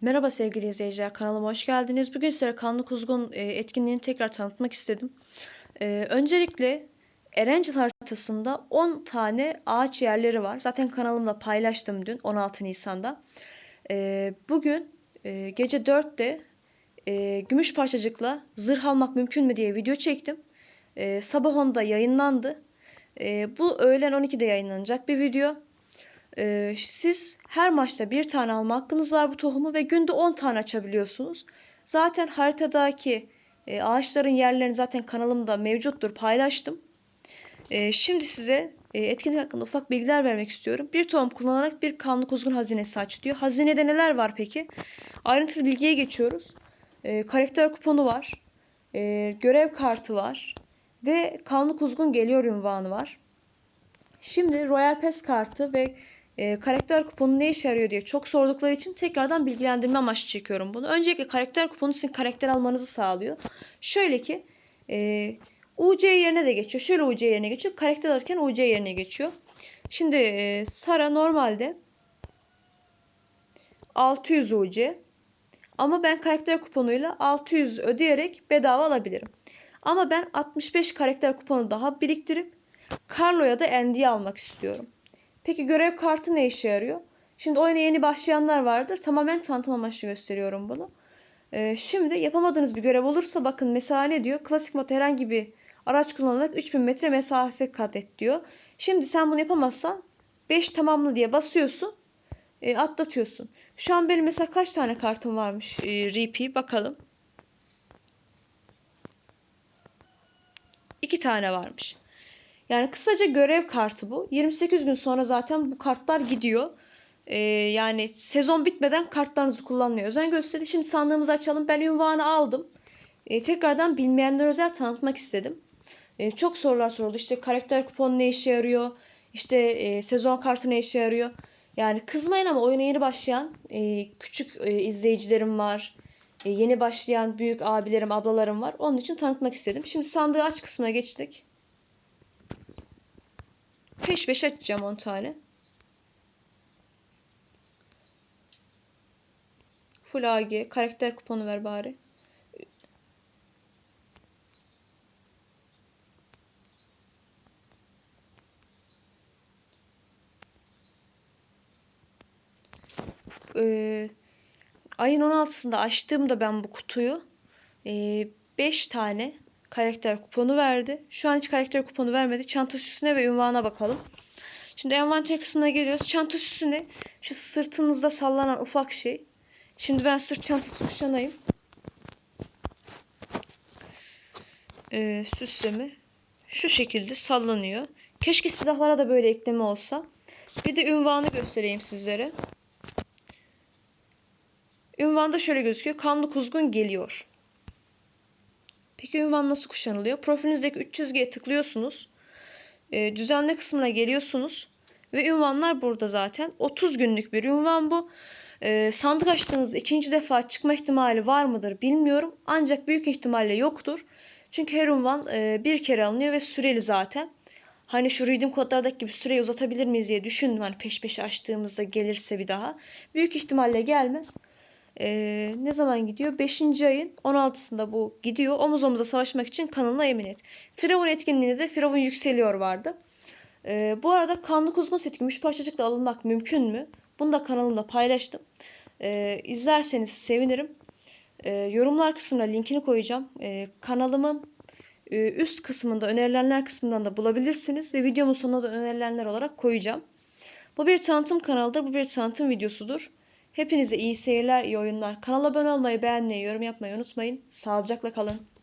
Merhaba sevgili izleyiciler, kanalıma hoş geldiniz. Bugün size Kanlı Kuzgun e, etkinliğini tekrar tanıtmak istedim. E, öncelikle Erencil haritasında 10 tane ağaç yerleri var. Zaten kanalımda paylaştım dün 16 Nisan'da. E, bugün gece 4'te gümüş parçacıkla zırh almak mümkün mü diye video çektim. Sabah 10'da yayınlandı. Bu öğlen 12'de yayınlanacak bir video. Ee, siz her maçta bir tane alma hakkınız var bu tohumu ve günde 10 tane açabiliyorsunuz. Zaten haritadaki e, ağaçların yerlerini zaten kanalımda mevcuttur paylaştım. E, şimdi size e, etkinlik hakkında ufak bilgiler vermek istiyorum. Bir tohum kullanarak bir kanlı kuzgun hazinesi aç diyor. Hazinede neler var peki? Ayrıntılı bilgiye geçiyoruz. E, karakter kuponu var. E, görev kartı var. Ve kanlı kuzgun geliyor ünvanı var. Şimdi Royal Pass kartı ve e, karakter kuponu ne işe yarıyor diye çok sordukları için tekrardan bilgilendirme amaçlı çekiyorum bunu. Öncelikle karakter kuponu sizin karakter almanızı sağlıyor. Şöyle ki e, UC yerine de geçiyor. Şöyle UC yerine geçiyor. Karakter alırken UC yerine geçiyor. Şimdi e, Sara normalde 600 UC ama ben karakter kuponuyla 600 ödeyerek bedava alabilirim. Ama ben 65 karakter kuponu daha biriktirip Carlo'ya da ND almak istiyorum. Peki görev kartı ne işe yarıyor? Şimdi oyuna yeni başlayanlar vardır. Tamamen tanıtım amaçlı gösteriyorum bunu. Ee, şimdi yapamadığınız bir görev olursa bakın mesela ne diyor? Klasik mod herhangi bir araç kullanarak 3000 metre mesafe kat et diyor. Şimdi sen bunu yapamazsan 5 tamamlı diye basıyorsun. E, atlatıyorsun. Şu an benim mesela kaç tane kartım varmış e, RP bakalım. 2 tane varmış. Yani kısaca görev kartı bu. 28 gün sonra zaten bu kartlar gidiyor. Ee, yani sezon bitmeden kartlarınızı kullanmaya özen gösterin. Şimdi sandığımızı açalım. Ben ünvanı aldım. Ee, tekrardan bilmeyenler özel tanıtmak istedim. Ee, çok sorular soruldu. İşte karakter kuponu ne işe yarıyor? İşte e, sezon kartı ne işe yarıyor? Yani kızmayın ama oyuna yeni başlayan e, küçük e, izleyicilerim var. E, yeni başlayan büyük abilerim, ablalarım var. Onun için tanıtmak istedim. Şimdi sandığı aç kısmına geçtik. Peş peşe açacağım 10 tane. Full AG. Karakter kuponu ver bari. Ee, ayın 16'sında açtığımda ben bu kutuyu 5 e, tane karakter kuponu verdi. Şu an hiç karakter kuponu vermedi. Çanta süsüne ve ünvana bakalım. Şimdi envanter kısmına geliyoruz. Çanta süsüne şu sırtınızda sallanan ufak şey. Şimdi ben sırt çantası kuşanayım. Ee, süsleme şu şekilde sallanıyor. Keşke silahlara da böyle ekleme olsa. Bir de ünvanı göstereyim sizlere. Ünvanda şöyle gözüküyor. Kanlı kuzgun geliyor. Peki ünvan nasıl kuşanılıyor? Profilinizdeki 3 çizgiye tıklıyorsunuz. E, düzenle kısmına geliyorsunuz. Ve ünvanlar burada zaten. 30 günlük bir ünvan bu. E, sandık açtığınızda ikinci defa çıkma ihtimali var mıdır bilmiyorum. Ancak büyük ihtimalle yoktur. Çünkü her ünvan e, bir kere alınıyor ve süreli zaten. Hani şu redeem kodlardaki gibi süreyi uzatabilir miyiz diye düşündüm. Hani peş peşe açtığımızda gelirse bir daha. Büyük ihtimalle gelmez e, ne zaman gidiyor? 5. ayın 16'sında bu gidiyor. Omuz omuza savaşmak için kanalına emin et. Firavun etkinliğinde de Firavun yükseliyor vardı. E, bu arada kanlı kuzgun seti gümüş parçacıkla alınmak mümkün mü? Bunu da kanalımda paylaştım. E, izlerseniz sevinirim. E, yorumlar kısmına linkini koyacağım. E, kanalımın e, üst kısmında önerilenler kısmından da bulabilirsiniz. Ve videomun sonuna da önerilenler olarak koyacağım. Bu bir tanıtım kanalıdır. Bu bir tanıtım videosudur. Hepinize iyi seyirler, iyi oyunlar. Kanala abone olmayı, beğenmeyi, yorum yapmayı unutmayın. Sağlıcakla kalın.